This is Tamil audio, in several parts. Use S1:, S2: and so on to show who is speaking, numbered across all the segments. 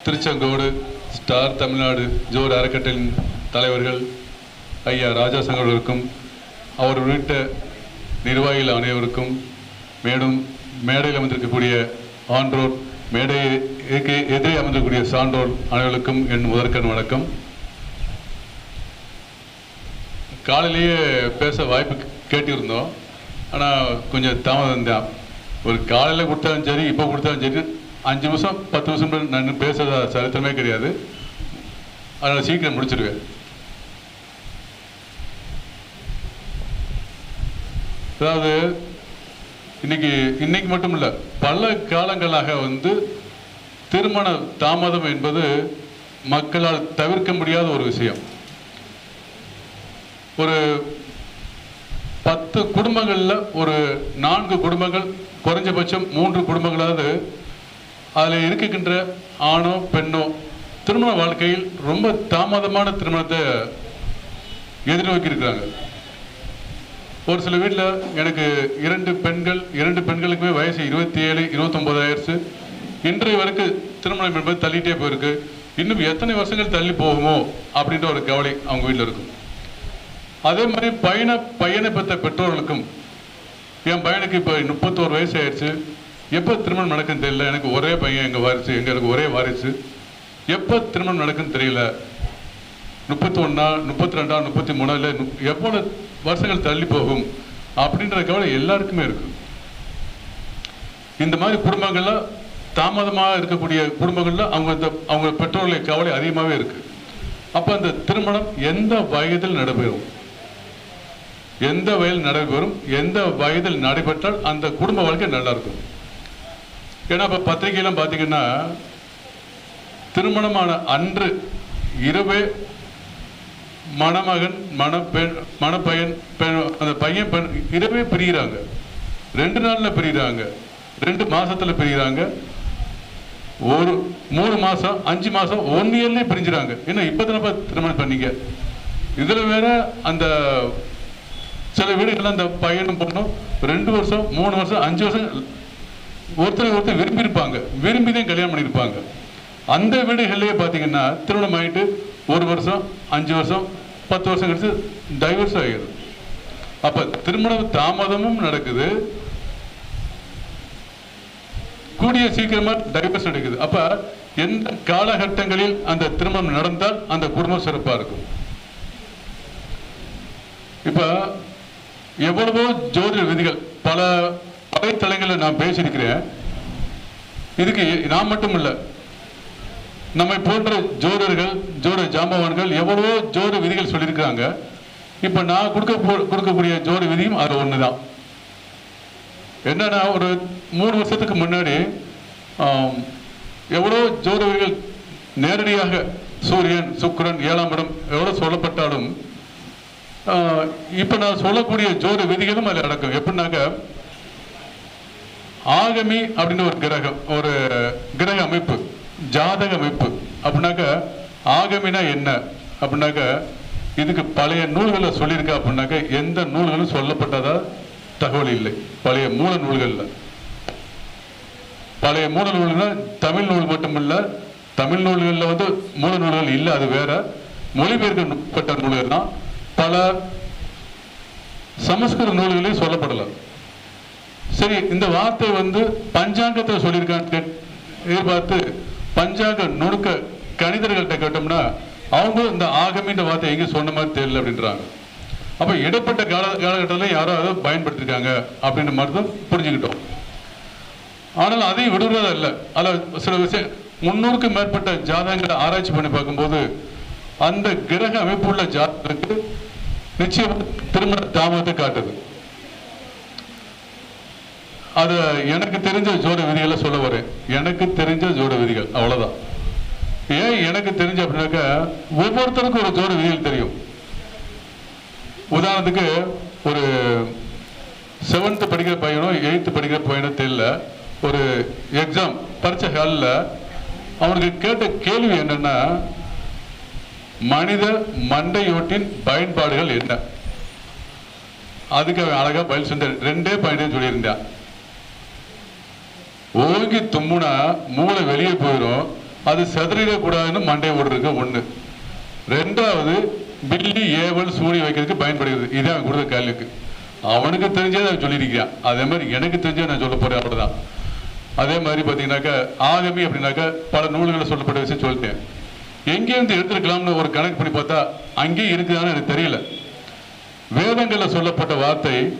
S1: திருச்செங்கோடு ஸ்டார் தமிழ்நாடு ஜோர் அறக்கட்டளின் தலைவர்கள் ஐயா ராஜா சங்கர்களுக்கும் அவர் உள்ளிட்ட நிர்வாகிகள் அனைவருக்கும் மேலும் மேடையில் அமர்ந்திருக்கக்கூடிய ஆன்றோர் மேடையை எதிரே அமர்ந்திருக்கக்கூடிய சான்றோர் அனைவருக்கும் என் முதற்கண் வணக்கம். காலையிலேயே பேச வாய்ப்பு கேட்டிருந்தோம். ஆனால் கொஞ்சம் தாமதம் தான் ஒரு காலையில் கொடுத்தாலும் சரி இப்போ கொடுத்தாலும் சரி அஞ்சு நிமிஷம் பத்து நிமிஷம் நான் பேசுகிற சரித்திரமே கிடையாது. அதனால் சீக்கிரம் முடிச்சிருவேன். அதாவது இன்னைக்கு இன்னைக்கு மட்டும் இல்லை பல காலங்களாக வந்து திருமண தாமதம் என்பது மக்களால் தவிர்க்க முடியாத ஒரு விஷயம். ஒரு பத்து குடும்பங்களில் ஒரு நான்கு குடும்பங்கள் குறைஞ்சபட்சம் மூன்று குடும்பங்களாவது அதில் இருக்கின்ற ஆணோ பெண்ணோ திருமண வாழ்க்கையில் ரொம்ப தாமதமான திருமணத்தை எதிர்நோக்கி இருக்கிறாங்க ஒரு சில வீட்டில் எனக்கு இரண்டு பெண்கள் இரண்டு பெண்களுக்குமே வயசு இருபத்தி ஏழு இருபத்தொம்போது ஆயிடுச்சு. இன்றைய வரைக்கும் திருமணம் என்பது தள்ளிட்டே போயிருக்கு. இன்னும் எத்தனை வருஷங்கள் தள்ளி போகுமோ அப்படின்ற ஒரு கவலை அவங்க வீட்டில் இருக்கும். அதே மாதிரி பையனை பையனை பெற்ற பெற்றோர்களுக்கும் என் பையனுக்கு இப்போ முப்பத்தோரு வயசு ஆயிடுச்சு. எப்போ திருமணம் நடக்குன்னு தெரியல. எனக்கு ஒரே பையன் எங்கள் வாரிசு எங்களுக்கு ஒரே வாரிசு. எப்போ திருமணம் நடக்குன்னு தெரியல. முப்பத்தி ஒன்றா முப்பத்தி ரெண்டா முப்பத்தி மூணா இல்லை எவ்வளோ வருஷங்கள் தள்ளி போகும் அப்படின்ற கவலை எல்லாருக்குமே இருக்கு. இந்த மாதிரி குடும்பங்களில் தாமதமாக இருக்கக்கூடிய குடும்பங்களில் அவங்க இந்த அவங்க பெற்றோர்களுடைய கவலை அதிகமாகவே இருக்குது அப்போ அந்த திருமணம் எந்த வயதில் நடைபெறும்? எந்த வயதில் நடைபெறும்? எந்த வயதில் நடைபெற்றால் அந்த குடும்ப வாழ்க்கை நல்லா இருக்கும்? ஏன்னா இப்போ பத்திரிகையெல்லாம் பார்த்தீங்கன்னா திருமணமான அன்று இரவே மணமகன் மணப்பெண் மணப்பையன் பெண் அந்த பையன் பெண் இரவே பிரிகிறாங்க ரெண்டு நாள்ல பிரிகிறாங்க ரெண்டு மாசத்துல பிரிகிறாங்க ஒரு மூணு மாசம் அஞ்சு மாசம் ஒன் இயர்லயே பிரிஞ்சுறாங்க. ஏன்னா இப்போ தானப்பா திருமணம் பண்ணீங்க? இதுல வேற அந்த சில வீடுகள்ல அந்த பையனும் பொண்ணும் ரெண்டு வருஷம் மூணு வருஷம் அஞ்சு வருஷம் ஒருத்தர் ஒருத்தர் விரும்பி இருப்பாங்க விரும்பி தான் கல்யாணம் பண்ணியிருப்பாங்க. அந்த வீடுகள்லேயே பார்த்தீங்கன்னா திருமணம் ஆகிட்டு ஒரு வருஷம் அஞ்சு வருஷம் பத்து வருஷம் கழிச்சு டைவர்ஸ் ஆகிடுது அப்ப திருமணம் தாமதமும் நடக்குது. கூடிய சீக்கிரமா டைவர்ஸ் நடக்குது. அப்ப எந்த காலகட்டங்களில் அந்த திருமணம் நடந்தால் அந்த குடும்பம் சிறப்பா இருக்கும். இப்ப எவ்வளவோ ஜோதிட விதிகள் பல பல தலைகளில் நான் பேசியிருக்கிறேன். இதுக்கு நான் மட்டும் இல்லை நம்மை போன்ற ஜோரர்கள் ஜோர ஜாம்பவான்கள் எவ்வளவோ ஜோர விதிகள் சொல்லியிருக்கிறாங்க. இப்போ நான் கொடுக்க போ- கொடுக்கக்கூடிய ஜோர விதியும் அது ஒன்று தான் என்னன்னா ஒரு மூணு வருஷத்துக்கு முன்னாடி எவ்வளோ ஜோர விதிகள் நேரடியாக சூரியன் சுக்கரன் ஏழாம் இடம் எவ்வளோ சொல்லப்பட்டாலும் இப்போ நான் சொல்லக்கூடிய ஜோர விதிகளும் அதில் அடக்கும் எப்படின்னாக்க ஆகமி அப்படின்னு ஒரு கிரகம் ஒரு கிரக அமைப்பு ஜாதக அமைப்பு. அப்படின்னாக்க ஆகமினா என்ன? அப்படின்னாக்க இதுக்கு பழைய நூல்களை சொல்லியிருக்கா அப்படின்னாக்க எந்த நூல்களும் சொல்லப்பட்டதா தகவல் இல்லை. பழைய மூல நூல்களில். பழைய மூல நூல்கள் தமிழ் நூல் மட்டும் தமிழ் நூல்களில் வந்து மூல நூல்கள் இல்லை அது வேற. மொழிபெயர்க்கப்பட்ட நூல்கள் தான் பல சமஸ்கிருத நூல்களையும் சொல்லப்படலாம். சரி இந்த வார்த்தை வந்து பஞ்சாங்கத்தில் சொல்லியிருக்கான்னு எதிர்பார்த்து பஞ்சாங்க நுணுக்க கணிதர்கள்ட்ட கேட்டோம்னா அவங்க இந்த ஆகமின்ற வார்த்தை எங்கேயும் சொன்ன மாதிரி தெரியல அப்படின்றாங்க. அப்போ இடைப்பட்ட கால காலகட்டத்தில் யாரோ அதை பயன்படுத்திருக்காங்க அப்படின்ற மாதிரி தான் புரிஞ்சுக்கிட்டோம். ஆனால் அதையும் விடுறதா இல்லை. அதில் சில விஷயம் முன்னூறுக்கும் மேற்பட்ட ஜாதகங்களை ஆராய்ச்சி பண்ணி பார்க்கும்போது அந்த கிரக அமைப்புள்ள ஜாதகத்துக்கு நிச்சயம் திருமண தாமதத்தை காட்டுது. அது எனக்கு தெரிஞ்ச ஜோட விதிகளை சொல்ல வரேன். எனக்கு தெரிஞ்ச ஜோட விதிகள் அவ்வளவுதான். ஏன் எனக்கு தெரிஞ்ச அப்படின்னாக்கா ஒவ்வொருத்தருக்கும் ஒரு ஜோட விதிகள் தெரியும். உதாரணத்துக்கு ஒரு செவன்த் படிக்கிற பையனோ எயித்து படிக்கிற பையனோ தெரியல. ஒரு எக்ஸாம் பரீட்சை ஹாலில் அவனுக்கு கேட்ட கேள்வி என்னன்னா மனித மண்டையோட்டின் பயன்பாடுகள் என்ன? அதுக்கு அவன் அழகா பதில் சொன்ன ரெண்டே பாயிண்ட் சொல்லியிருந்தான். ஓங்கி தும்முனா மூளை வெளியே போயிடும் அது செதறிடக்கூடாதுன்னு மண்டை ஓடுறதுக்கு ஒண்ணு. ரெண்டாவது பில்லி ஏவல் சூரிய வைக்கிறதுக்கு பயன்படுகிறது. இதான் அவன் கொடுத்த கேள்விக்கு. அவனுக்கு தெரிஞ்சதை அவன் சொல்லியிருக்கிறான். அதே மாதிரி எனக்கு தெரிஞ்சதை நான் சொல்ல போறேன். அப்படிதான் அதே மாதிரி பார்த்தீங்கன்னாக்கா ஆகமி அப்படின்னாக்கா பல நூல்களை சொல்லப்பட்ட விஷயம் சொல்லிட்டேன். எங்கேருந்து எடுத்துருக்கலாம்னு ஒரு கணக்கு பண்ணி பார்த்தா அங்கேயும் இருக்குதான்னு எனக்கு தெரியல. வேதங்களில் சொல்லப்பட்ட வார்த்தை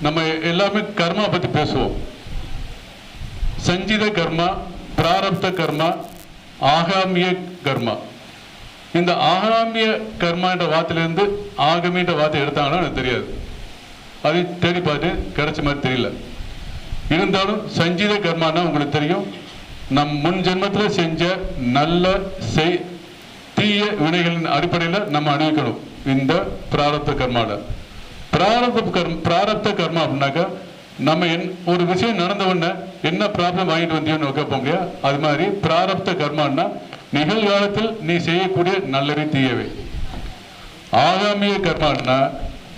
S1: நம்ம எல்லாமே கர்மா பற்றி பேசுவோம். சஞ்சித கர்மா பிராரப்த கர்மா ஆகாமிய கர்மா. இந்த ஆகாமிய கர்மா என்ற வார்த்தையிலிருந்து ஆகமின்ற வார்த்தை எடுத்தாங்கன்னா எனக்கு தெரியாது. அதை தேடி பார்த்து கிடைச்ச மாதிரி தெரியல. இருந்தாலும் சஞ்சீத கர்மானா உங்களுக்கு தெரியும். நம் முன் ஜென்மத்தில் செஞ்ச நல்ல செய் தீய வினைகளின் அடிப்படையில் நம்ம அணிவிக்கணும் இந்த பிராரப்த கர்மாவில் பிராரப்த கர்ம பிராரப்த கர்மா அப்படின்னாக்கா நம்ம என் ஒரு விஷயம் நடந்த உடனே என்ன ப்ராப்ளம் வாங்கிட்டு வந்தியோன்னு கேட்போம் இல்லையா அது மாதிரி பிராரப்த கர்மான்னா நிகழ்காலத்தில் நீ செய்யக்கூடிய நல்லறி தீயவை. ஆகாமிய கர்மான்னா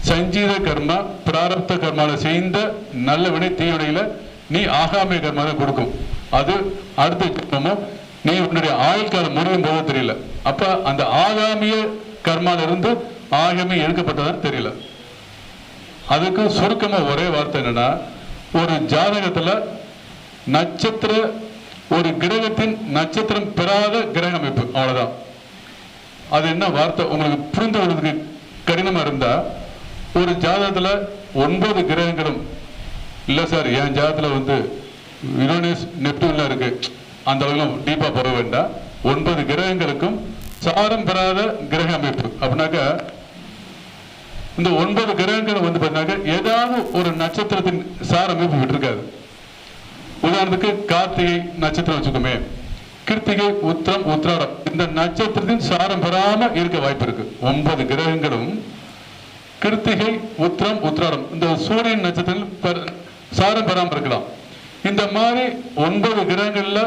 S1: சஞ்சீத கர்மா பிராரப்த கர்மாவில் செய்த நல்ல வினை தீவினையில நீ ஆகாமிய கர்மா தான் கொடுக்கும். அது அடுத்த ஜென்மமும் நீ உன்னுடைய ஆயுள் காலம் முடியும் போது தெரியல. அப்ப அந்த ஆகாமிய கர்மாவிலிருந்து இருந்து எடுக்கப்பட்டதான் தெரியல. அதுக்கு சுருக்கமா ஒரே வார்த்தை என்னன்னா ஒரு ஜாதகத்துல நட்சத்திர ஒரு கிரகத்தின் நட்சத்திரம் பெறாத கிரக அமைப்பு அவ்வளவுதான். அது என்ன வார்த்தை? உங்களுக்கு புரிந்து கொள்வதற்கு கடினமா இருந்தா ஒரு ஜாதகத்துல ஒன்பது கிரகங்களும் இல்ல சார் என் ஜாதகத்துல வந்து யுரேனஸ் நெப்டியூன்ல இருக்கு அந்த அளவுக்கு டீப்பா போக வேண்டாம். ஒன்பது கிரகங்களுக்கும் சாரம் பெறாத கிரக அமைப்பு. அப்படின்னாக்கா இந்த ஒன்பது கிரகங்கள் வந்து பார்த்தீங்கன்னாக்கா ஏதாவது ஒரு நட்சத்திரத்தின் சார அமைப்பு விட்டிருக்காது. உதாரணத்துக்கு கார்த்திகை நட்சத்திரம் வச்சுக்கோமே. கிருத்திகை உத்திரம் உத்திராடம். இந்த நட்சத்திரத்தின் சாரம் பெறாம இருக்க வாய்ப்பு இருக்கு. ஒன்பது கிரகங்களும் கிருத்திகை உத்திரம் உத்திராடம். இந்த சூரியன் நட்சத்திரம் சாரம் பெறாமல் இருக்கலாம். இந்த மாதிரி ஒன்பது கிரகங்கள்ல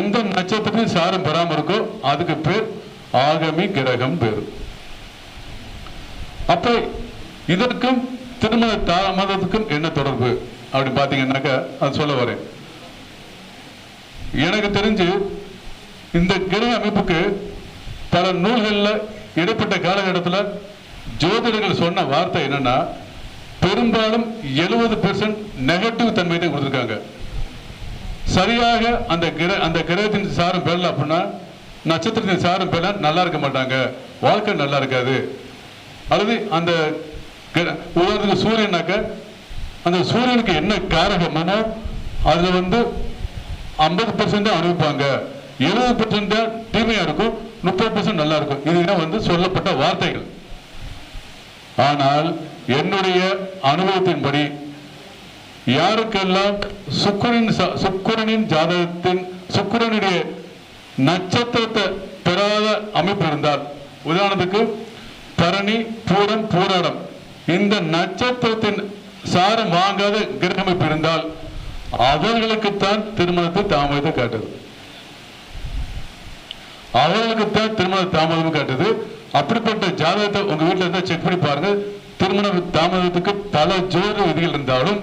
S1: எந்த நட்சத்திரத்தையும் சாரம் பெறாம இருக்கோ அதுக்கு பேர் ஆகமி கிரகம் பேர். அப்ப இதற்கும் திருமண தாமதத்துக்கும் என்ன தொடர்பு? அப்படி பார்த்தீங்கன்னாக்கா அது சொல்ல வரேன். எனக்கு தெரிஞ்சு இந்த கிரக அமைப்புக்கு பல நூல்களில் இடைப்பட்ட காலகட்டத்தில் ஜோதிடர்கள் சொன்ன வார்த்தை என்னன்னா பெரும்பாலும் எழுபது பெர்சன்ட் நெகட்டிவ் தன்மை தான் கொடுத்துருக்காங்க. சரியாக அந்த கிர அந்த கிரகத்தின் சாரம் பெறல அப்படின்னா நட்சத்திரத்தின் சாரம் பெறல நல்லா இருக்க மாட்டாங்க. வாழ்க்கை நல்லா இருக்காது. அல்லது அந்த உதாரணத்துக்கு சூரியனாக்க அந்த சூரியனுக்கு என்ன காரகம்னா அதுல வந்து ஐம்பது பர்சன்ட் அனுப்பிப்பாங்க அனுபவிப்பாங்க எழுபது பர்சன்ட் தீமையாக தீமையா இருக்கும் முப்பது பர்சன்ட் நல்லா இருக்கும். இதுதான் வந்து சொல்லப்பட்ட வார்த்தைகள். ஆனால் என்னுடைய அனுபவத்தின்படி யாருக்கெல்லாம் சுக்கிரனின் சுக்கரனின் ஜாதகத்தின் சுக்கரனுடைய நட்சத்திரத்தை பெறாத அமைப்பு இருந்தால் உதாரணத்துக்கு பரணி பூரம் பூராடம். இந்த நட்சத்திரத்தின் சாரம் வாங்காத கிரக அமைப்பு இருந்தால் அவர்களுக்குத்தான் திருமணத்தை தாமதத்தை காட்டுது. அவர்களுக்குத்தான் திருமண தாமதம் காட்டுது. அப்படிப்பட்ட ஜாதகத்தை உங்க வீட்டுல இருந்தா செக் பண்ணி பாருங்க. திருமண தாமதத்துக்கு பல ஜோதி விதிகள் இருந்தாலும்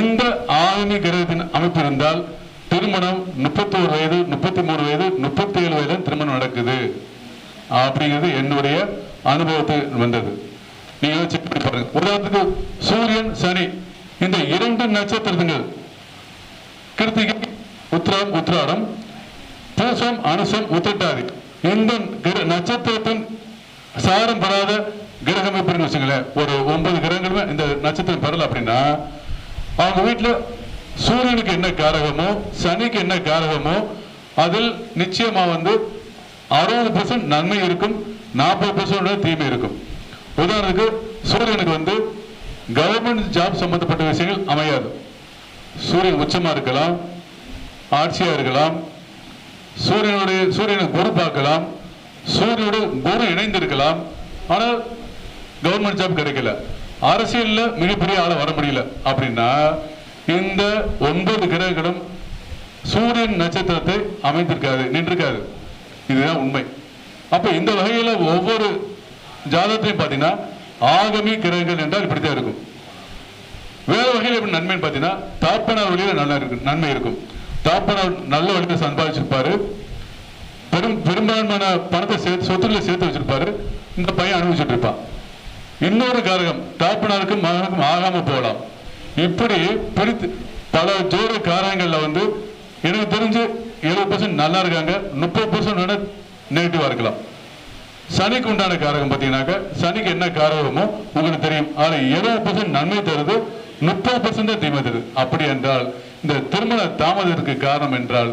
S1: இந்த ஆகமி கிரகத்தின் அமைப்பு இருந்தால் திருமணம் முப்பத்தோரு வயது முப்பத்தி மூணு வயது முப்பத்தி ஏழு வயது திருமணம் நடக்குது. அப்படிங்கிறது என்னுடைய அனுபவத்தை வந்தது. நீங்க பாருங்க உதாரணத்துக்கு சூரியன் சனி இந்த இரண்டு நட்சத்திரங்கள் கிருத்திகை உத்திரம் உத்திராடம் பூசம் அனுசம் உத்திட்டாதி இந்த கிர- நட்சத்திரத்தின் சாரம் பெறாத கிரகம் எப்படின்னு வச்சுங்களேன் ஒரு ஒன்பது கிரகங்களுமே இந்த நட்சத்திரம் பெறல அப்படின்னா அவங்க வீட்டுல சூரியனுக்கு என்ன காரகமோ சனிக்கு என்ன காரகமோ அதில் நிச்சயமா வந்து அறுபது பர்சன்ட் நன்மை இருக்கும் நாற்பது பர்சன்ட் தீமை இருக்கும். உதாரணத்துக்கு சூரியனுக்கு வந்து கவர்மெண்ட் ஜாப் சம்பந்தப்பட்ட விஷயங்கள் அமையாது. சூரியன் உச்சமா இருக்கலாம் ஆட்சியா இருக்கலாம் சூரியனுடைய சூரியனை குரு பார்க்கலாம் சூரியனோட குரு இணைந்திருக்கலாம். ஆனால் கவர்மெண்ட் ஜாப் கிடைக்கல. அரசியல்ல மிகப்பெரிய ஆளை வர முடியல. அப்படின்னா இந்த ஒன்பது கிரகங்களும் சூரியன் நட்சத்திரத்தை அமைந்திருக்காது நின்றிருக்காது. இதுதான் உண்மை. அப்ப இந்த வகையில ஒவ்வொரு ஜாதகத்தையும் பார்த்தீங்கன்னா ஆகமி கிரகங்கள் என்றால் இப்படித்தான் இருக்கும். வேறு வகையில் எப்படி நன்மைன்னு பார்த்தீங்கன்னா தாப்பனார் வழியில் நல்லா இருக்கு நன்மை இருக்கும். தாப்பனார் நல்ல வழியில் சம்பாதிச்சிருப்பாரு. பெரும் பெரும்பான்மையான பணத்தை சேர்த்து சொத்துல சேர்த்து வச்சிருப்பாரு. இந்த பையன் அனுபவிச்சுட்டு இருப்பான். இன்னொரு காரகம் தாப்பனாருக்கும் மகனுக்கும் ஆகாம போகலாம். இப்படி பிடித்து பல ஜோர காரகங்கள்ல வந்து எனக்கு தெரிஞ்சு எழுபது பர்சன்ட் நல்லா இருக்காங்க முப்பது பர்சன்ட் வேணால் நெகட்டிவாக இருக்கலாம். சனிக்கு உண்டான காரகம் பார்த்தீங்கன்னாக்க சனிக்கு என்ன காரகமோ உங்களுக்கு தெரியும். அதில் இருபது பர்சன்ட் நன்மை தருது முப்பது பர்சன்ட் தான் தீமை தருது. அப்படி என்றால் இந்த திருமண தாமதத்திற்கு காரணம் என்றால்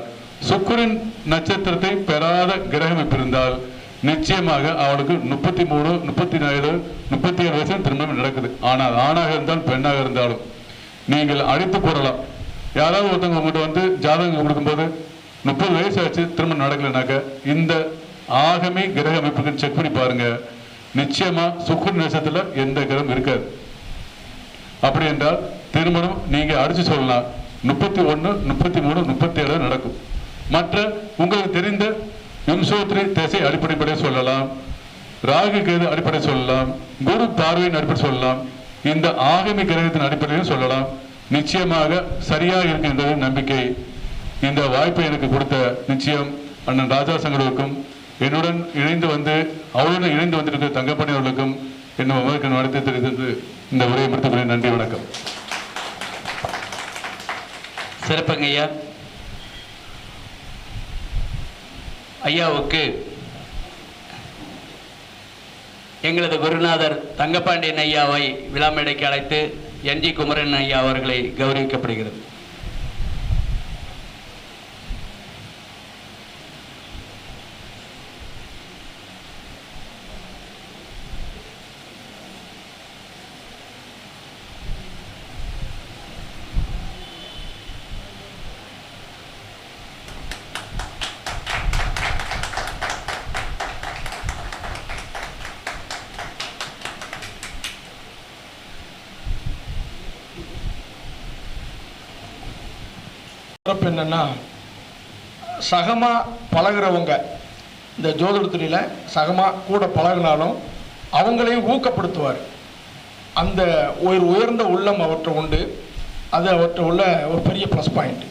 S1: சுக்கிரன் நட்சத்திரத்தை பெறாத கிரகம் இருந்தால் நிச்சயமாக அவளுக்கு முப்பத்தி மூணு முப்பத்தி ஏழு முப்பத்தி ஏழு வயசு திருமணம் நடக்குது. ஆனால் ஆணாக இருந்தாலும் பெண்ணாக இருந்தாலும் நீங்கள் அழைத்து கூறலாம் யாராவது ஒருத்தவங்க உங்கள்கிட்ட வந்து ஜாதகம் கொடுக்கும்போது முப்பது வயசு ஆச்சு திருமணம் நடக்கலைனாக்க இந்த ஆகமே கிரக அமைப்புகள் செக் பண்ணி பாருங்க. நிச்சயமா சுக்குர் நேசத்துல எந்த கிரகம் இருக்காது. அப்படி என்றால் திருமணம் நீங்க அடிச்சு சொல்லலாம். முப்பத்தி ஒண்ணு முப்பத்தி மூணு முப்பத்தி ஏழு நடக்கும். மற்ற உங்களுக்கு தெரிந்த விம்சோத்ரி திசை அடிப்படைப்படி சொல்லலாம். ராகு கேது அடிப்படை சொல்லலாம். குரு பார்வையின் அடிப்படை சொல்லலாம். இந்த ஆகமி கிரகத்தின் அடிப்படையிலும் சொல்லலாம். நிச்சயமாக சரியாக இருக்கின்றது நம்பிக்கை. இந்த வாய்ப்பை எனக்கு கொடுத்த நிச்சயம் அண்ணன் ராஜா சங்கருக்கும் என்னுடன் இணைந்து வந்து அவருடன் இணைந்து வந்திருக்கிற தங்கப்பணி அவர்களுக்கும் என்னும் விவரக்கு நடத்தி தெரிந்தது இந்த உரையை முடித்துக் நன்றி வணக்கம்.
S2: சிறப்புங்க ஐயா. ஐயாவுக்கு எங்களது குருநாதர் தங்கப்பாண்டியன் ஐயாவை விழாமேடைக்கு அழைத்து அழைத்து என்ஜி குமரன் ஐயா அவர்களை கௌரவிக்கப்படுகிறது.
S3: சிறப்பு என்னென்னா சகமாக பழகுறவங்க இந்த ஜோதிடத்துறையில் சகமாக கூட பழகினாலும் அவங்களையும் ஊக்கப்படுத்துவார். அந்த ஒரு உயர்ந்த உள்ளம் அவற்றை உண்டு. அது அவற்றை உள்ள ஒரு பெரிய ப்ளஸ் பாயிண்ட்